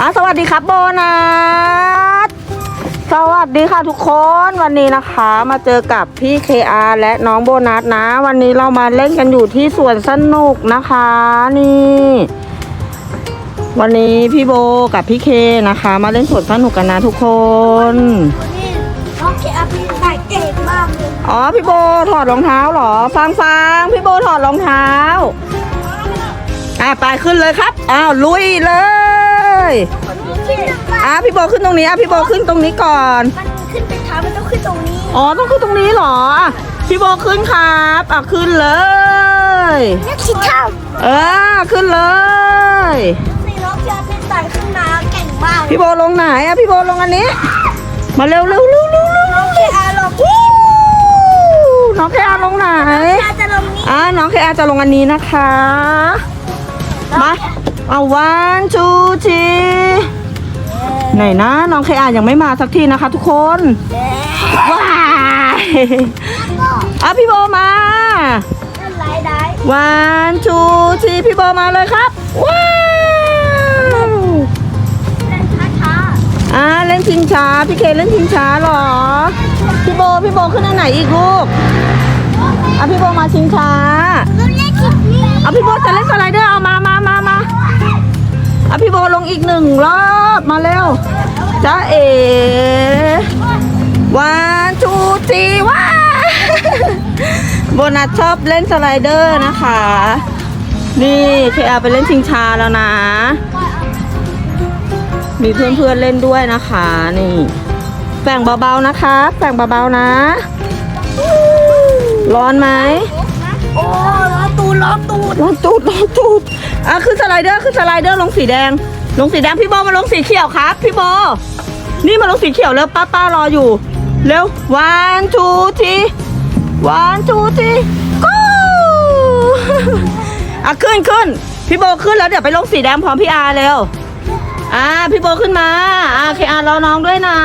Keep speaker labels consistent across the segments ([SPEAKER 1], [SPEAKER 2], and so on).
[SPEAKER 1] อะ
[SPEAKER 2] สวัสดีครับโบนัสสวัสดีค่ะทุกคนวันนี้นะคะมาเจอกับพี่ KR และน้องโบนัสนะ วันนี้เรามาเล่นกันอยู่ที่สวนสนุกนะคะนี่ วันนี้พี่โบกับพี่เคนะคะ มาเล่นสวนสนุกกันนะทุกคน
[SPEAKER 1] นี่น้องเคอาพีใส่เก่งมากเลย
[SPEAKER 2] อ๋อพี่โบถอดรองเท้าเหรอ ฟังฟังพี่โบถอดรองเท้าอะไปขึ้นเลยครับอ้าวลุยเลย อะพี่โบขึ้นตรงนี้อะพี่โบขึ้นตรงนี้ก่อน
[SPEAKER 1] มันขึ้นไปเท้ามันต้องขึ้นตรงนี้
[SPEAKER 2] อ๋อต้องขึ้นตรงนี้เหรออะพี่โบขึ้นครับอะขึ้นเลย
[SPEAKER 1] นี่คิดเท่า
[SPEAKER 2] เออขึ้นเลย
[SPEAKER 1] สี่น้องเคอาพีใส่ขึ้นมาเก่งมาก
[SPEAKER 2] พี่โบลงไหนอะพี่โบลงอันนี้ มาเร็วเร็วเร็วเร็วเร็ว
[SPEAKER 1] น้องเคอาลง
[SPEAKER 2] วู้น้องเคอาลงไหน
[SPEAKER 1] เคอาจะลงนี้
[SPEAKER 2] อะน้องเคอาจะลงอันนี้นะคะ มา เอาวันชูทีไหนนะน้องเคอายังไม่มาสักทีนะคะ ทุกคนว้ายอะพี่โบมา
[SPEAKER 1] นั่นไรได้
[SPEAKER 2] วันชูทีพี่โบมาเลยครับว้าว
[SPEAKER 1] เล่นช้า
[SPEAKER 2] อ่าเล่นชิงช้าพี่เคเล่นชิงช้าเหรอ พี่โบพี่โบขึ้นอันไหนอีกลูกอะพี่โบมาชิงช้า
[SPEAKER 1] ๆเราเล่นชิงนี้
[SPEAKER 2] เอาพี่โบจะเล่นสไลเดอร์เอามามามามาเอาพี่โบลงอีกหนึ่งรอบมาเร็วจ้าเอ๋วันชูจีว้าโบนัสชอบเล่นสไลเดอร์นะคะ นี่เคอาไปเล่นชิงชาแล้วนะ มีเพื่อนๆเล่นด้วยนะคะ นี่แบ่งเบาๆนะคะแบ่งเบาๆนะ ร้อนไหม
[SPEAKER 1] โอ้ ตูดล้อตูด
[SPEAKER 2] ร้อตูดร้อตูดอะขึ้นสไลเดอร์ขึ้นสไลเดอร์ลงสีแดง ลงสีแดงพี่โบมาลงสีเขียวครับ พี่โบ นี่มาลงสีเขียวแล้วป้าป้ารออยู่ เร็ว one two three one two three go อะขึ้นขึ้นพี่โบขึ้นแล้วเดี๋ยวไปลงสีแดงพร้อมพี่อาเร็วอ่าพี่โบขึ้นมาอ่าเคอารอน้องด้วยนะ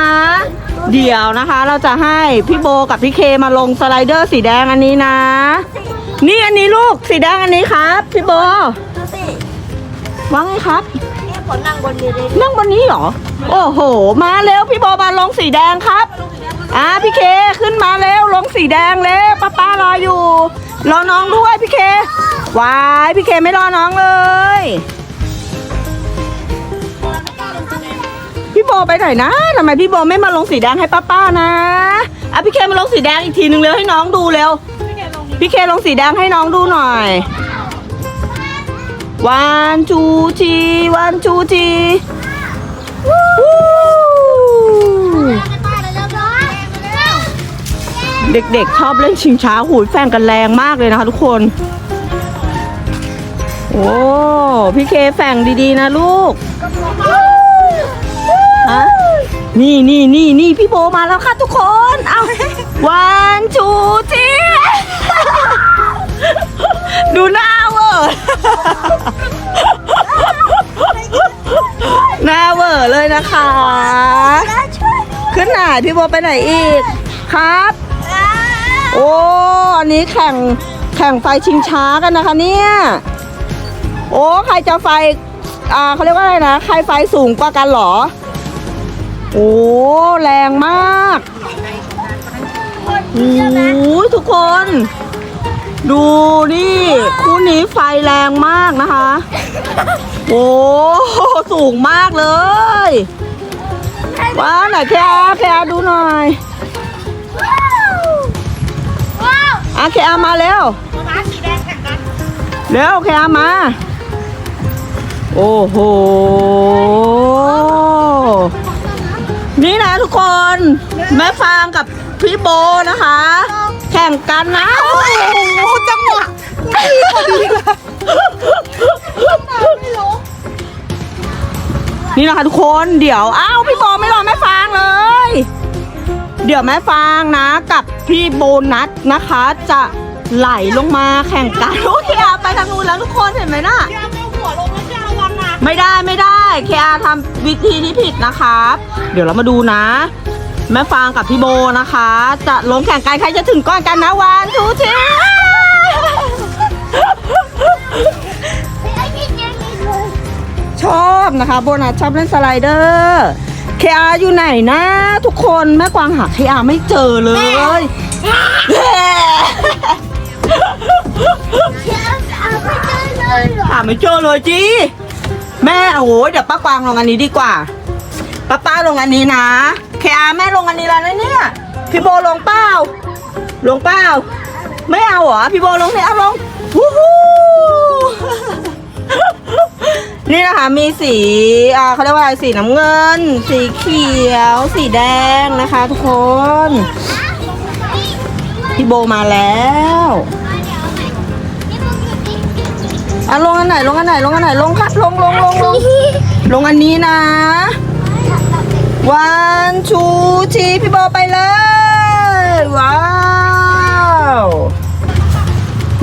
[SPEAKER 2] เดี๋ยวนะคะ เราจะให้พี่โบกับพี่เคมาลงสไลเดอร์สีแดงอันนี้นะ นี่อันนี้ลูกสีแดงอันนี้ครับ พี่โบ
[SPEAKER 1] ดูสิ
[SPEAKER 2] ว่าไงครับ
[SPEAKER 1] เนี่ยผมนั่งบนนี้เลย
[SPEAKER 2] นั่งบนนี้เหรอ โอ้โห มาเร็วพี่โบมาลงสีแดงครับอ่าพี่เคขึ้นมาเร็วลงสีแดงเร็วป้าป้ารออยู่รอน้องด้วยพี่เควายพี่เคไม่รอน้องเลย พี่โบไปไหนนะทำไมพี่โบไม่มาลงสีแดงให้ป้าป้านะอะพี่เคมาลงสีแดงอีกทีนึงเร็วให้น้องดูเร็ว พี่เคลงสีแดงให้น้องดูหน่อยวันจูทีวันจูทีเด็กๆชอบเล่นชิงช้าหูแฟนกันแรงมากเลยนะคะทุกคน โอ้พี่เคแฝงดีๆนะลูกฮะนี่นี่นี่นี่พี่โบมาแล้วค่ะทุกคน เอาวันจูที ดูหน้าเวอร์หน้าเวอร์เลยนะคะ ขึ้นไหนพี่โบไปไหนอีกครับ โอ้อันนี้แข่งแข่งไฟชิงช้ากันนะคะเนี่ย โอ้ใครจะไฟอ่าเขาเรียกว่าอะไรนะ ใครไฟสูงกว่ากันหรอ โอ้แรงมาก โอ้ยทุกคน ดูนี่ คู่นี้ไฟแรงมากนะคะ โอ้สูงมากเลยว้าวไหนแคร์แคร์ดูหน่อย
[SPEAKER 1] ว้าว
[SPEAKER 2] อะแคร์มาเร็ว
[SPEAKER 1] ม้าสีแดงแข่งกัน
[SPEAKER 2] เร็วแคร์มา โอ้โหนี่นะทุกคน แม่ฟางกับ พี่โบนะคะ แข่งกันนะโอ้โหจังหวะไม่พอดีเลยนี่นะคะทุกคนเดี๋ยวอ้าวพี่โบไม่รอแม่ฟางเลย เดี๋ยวแม่ฟางนะ กับพี่โบนัสนะคะ จะไหลลงมาแข่งกันโอเคอาไปทางนู้นแล้วทุกคนเห็นไหมน่ะ
[SPEAKER 1] ยาเอาหัวลงแล้วจะระวังนะ
[SPEAKER 2] ไม่ได้ไม่ได้เคอาทำวิธีที่ผิดนะครับ เดี๋ยวเรามาดูนะ แม่ฟางกับพี่โบนะคะ จะลงแข่งกันใครจะถึงก่อนกันนะวันทูที
[SPEAKER 1] ไอ้นี่เจ๊นี่เลย
[SPEAKER 2] ชชอบนะคะโบนัสชอบเล่นสไลเดอร์เคอาอยู่ไหนนะ ทุกคนแม่กวางหาเคอาไม่เจอเลย
[SPEAKER 1] เอาไปเจอเลยเหรอ
[SPEAKER 2] หาไม่เจอเลยจีแม่โอ้โหเดี๋ยวป้ากวางลงอันนี้ดีกว่าป้าป้าลงอันนี้นะ เคอาแม่ลงอันนี้แล้วนะเนี่ย พี่โบลงเปล่าลงเปล่าไม่เอาเหรอ พี่โบลงเนี่ยเอาลงวู้ฮู้นี่นะคะมีสีอ่าเขาเรียกว่าอะไรสีน้ำเงิน สีเขียว สีแดงนะคะ ทุกคน พี่โบมาแล้วอะลงอันไหนลงอันไหนลงอันไหนลงครับลงลงลงลงลงอันนี้นะ one two three พี่โบไปเลย ว้าว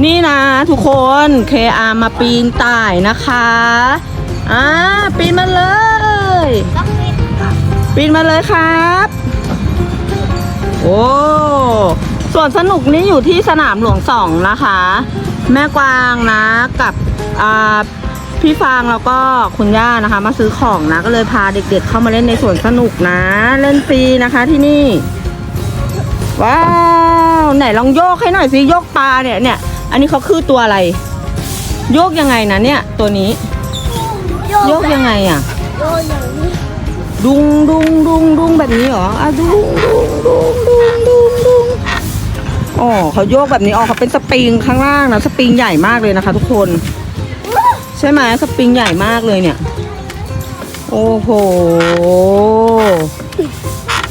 [SPEAKER 2] นี่นะทุกคน KR มาปีนต่ายนะคะอ่าปีนมาเลย ปีนมาเลยครับ โอ้ส่วนสนุกนี่อยู่ที่สนามหลวงสองนะคะ แม่กวางนะกับอ่า พี่ฟางแล้วก็คุณย่านะคะ มาซื้อของนะ ก็เลยพาเด็กๆเข้ามาเล่นในสวนสนุกนะ เล่นฟรีนะคะที่นี่ ว้าว ไหนลองโยกให้หน่อยสิโยกปลาเนี่ยเนี่ย อันนี้เขาคือตัวอะไร โยกยังไงนะเนี่ย ตัวนี้ โยกยังไงอะ
[SPEAKER 1] โยกอย่างนี้
[SPEAKER 2] ดุงดุงดุงดุงแบบนี้เหรออะดุงดุงดุงดุงดุงดุงอ๋อเขาโยกแบบนี้อ๋อเขาเป็นสปริงข้างล่างนะสปริงใหญ่มากเลยนะคะ ทุกคน ใช่ไหมสปริงใหญ่มากเลยเนี่ย โอ้โห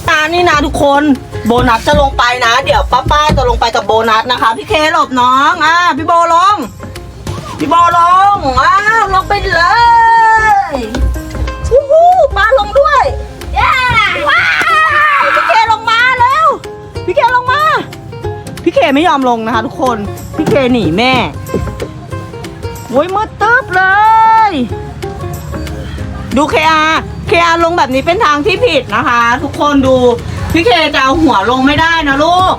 [SPEAKER 2] ตานี่นะทุกคน โบนัสจะลงไปนะ เดี๋ยวป้าป้าจะลงไปกับโบนัสนะคะ พี่เคหลบน้องอะพี่โบลง พี่โบลงอ้าวลงไปเลยวู้ฮู้ป้าลงด้วย
[SPEAKER 1] เย้
[SPEAKER 2] ว้าวพี่เคลงมาแล้วพี่เคลงมา พี่เคไม่ยอมลงนะคะทุกคน พี่เคหนีแม่โว้ยมืดตึ๊ เลย ดูเคอาเคอาลงแบบนี้เป็นทางที่ผิดนะคะ ทุกคนดู พี่เคจะเอาหัวลงไม่ได้นะลูก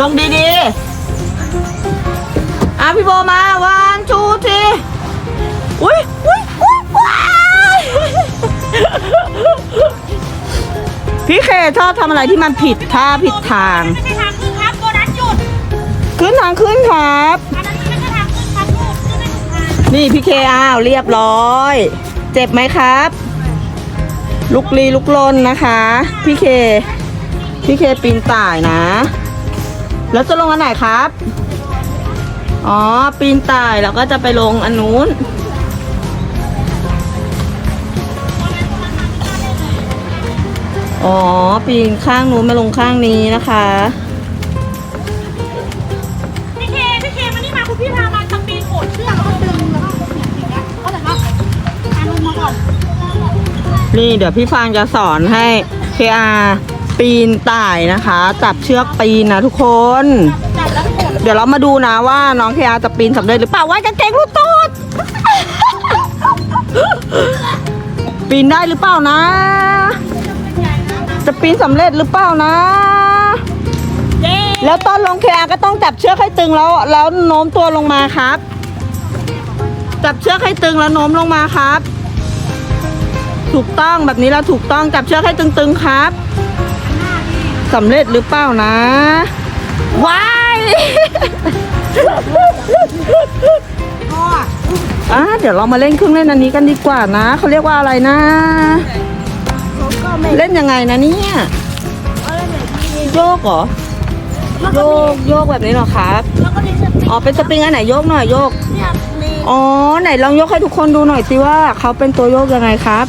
[SPEAKER 2] ลงดีๆอะพี่โบมาวันชูทีอุ้ยอุ้ยอุ้ยว้ายพี่เคชอบทำอะไรที่มันผิดท่าผิดทาง
[SPEAKER 1] ไม่ใช่ทางขึ้นครับโบนัสหยุด
[SPEAKER 2] ขึ้นทางขึ้นครับ
[SPEAKER 1] นี่
[SPEAKER 2] พี่เคอ้าวเรียบร้อย เจ็บไหมครับ ลุกลีลุกลนนะคะ พี่เค พี่เคปีนต่ายนะ แล้วจะลงอันไหนครับ อ๋อ ปีนต่ายแล้วก็จะไปลงอันนู้นอ๋อ ปีนข้างนู้นมาลงข้างนี้นะคะ
[SPEAKER 1] นี่เดี๋ยว
[SPEAKER 2] พี่ฟางจะสอนให้ KR ปีนต่ายนะคะ จับเชือกปีนนะทุกคน
[SPEAKER 1] จับแล้วโหด
[SPEAKER 2] เดี๋ยวเรามาดูนะว่าน้อง KR จะปีนสำเร็จหรือเปล่าไว้กางเกงรูดตูด ปีนได้หรือเปล่านะ จะปีนสำเร็จหรือเปล่านะ
[SPEAKER 1] เย้
[SPEAKER 2] แล้วตอนลง KR ก็ต้องจับเชือกให้ตึงแล้วแล้วโน้มตัวลงมาครับ จับเชือกให้ตึงแล้วโน้มลงมาครับ ถูกต้องแบบนี้เราถูกต้องจับเชือกให้ตึงๆครับสำเร็จหรือเปล่านะว้าย
[SPEAKER 1] พ่อ
[SPEAKER 2] อะเดี๋ยวเรามาเล่นเครื่องเล่นอันนี้กันดีกว่านะเขาเรียกว่าอะไรนะ
[SPEAKER 1] ผมก็ไม่
[SPEAKER 2] เล่นยังไงนะเนี่ย
[SPEAKER 1] เอาเลยแบบนี้
[SPEAKER 2] โยกเหรอโยกโยกแบบนี้เหรอครับ
[SPEAKER 1] แล้วก็มีสปีด
[SPEAKER 2] อ๋อเป็นสปริงอันไหนโยกหน่อยโยก
[SPEAKER 1] เนี่ยมี
[SPEAKER 2] อ๋อไหนลองยกให้ทุกคนดูหน่อยสิว่าเขาเป็นตัวโยกยังไงครับ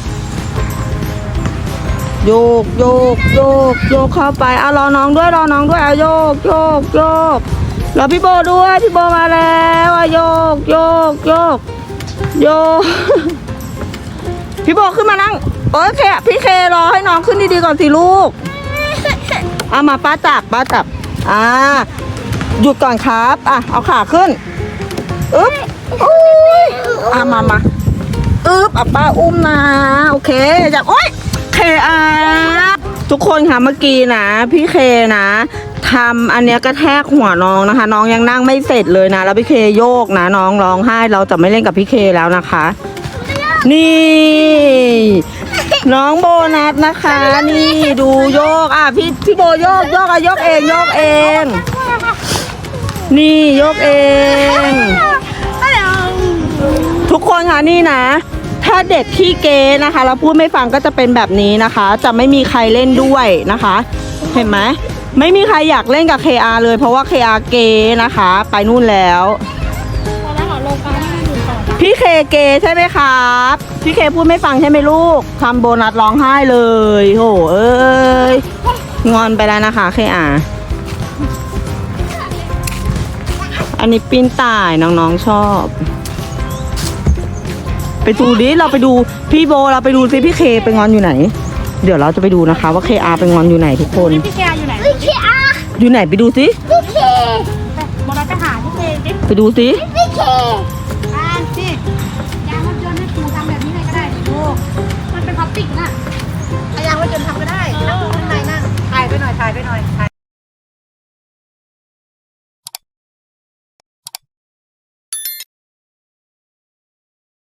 [SPEAKER 2] โยกโยกโยกโยกเข้าไปเอารอน้องด้วยรอน้องด้วยเอาโยกโยกโยกรอพี่โบด้วยพี่โบมาแล้วเอาโยกโยกโยกโยกพี่โบขึ้นมานั่งโอเคพี่เครอให้น้องขึ้นดีๆก่อนสิลูกเอามาป้าจับป้าจับอ่าหยุดก่อนครับอะเอาขาขึ้นอึ๊บอุ้ยอะมามาอึ๊บอะป้าอุ้มนะโอเคอยากโอ๊ย อะทุกคนค่ะเมื่อกี้นะพี่เคนะทำอันเนี้ยกระแทกหัวน้องนะคะ น้องยังนั่งไม่เสร็จเลยนะ แล้วพี่เคโยกนะ น้องร้องไห้เราจะไม่เล่นกับพี่เคแล้วนะคะ นี่ น้องโบนัสนะคะ นี่ดูโยกอะพี่พี่โบโยกโยกอะยกเองโยกเอง นี่ยกเอง ทุกคนค่ะนี่นะ ถ้าเด็กขี้เกนะคะเราพูดไม่ฟังก็จะเป็นแบบนี้นะคะ จะไม่มีใครเล่นด้วยนะคะ เห็นไหมไม่มีใครอยากเล่นกับ KR เลย เพราะว่า KR เกนะคะ ไปนู่นแล้ว พี่เคเกใช่ไหมครับ พี่เคพูดไม่ฟังใช่ไหมลูกทำโบนัสร้องไห้เลยโหเอ้ยงอนไปแล้วนะคะเคอาอันนี้ปีนต่ายน้องๆชอบ ไปดูดิเราไปดูพี่โบเราไปดูสิพี่เคไปงอนอยู่ไหน เดี๋ยวเราจะไปดูนะคะ ว่าเคอาไปงอนอยู่ไหนทุกคน
[SPEAKER 1] พี่เคอยู่ไหน
[SPEAKER 3] พี่เคอา
[SPEAKER 2] อยู่ไหนไปดูสิ
[SPEAKER 3] พี่เค
[SPEAKER 1] โมนัสไปหาพี่เคดิ
[SPEAKER 2] ไปดูสิ
[SPEAKER 3] พี่เค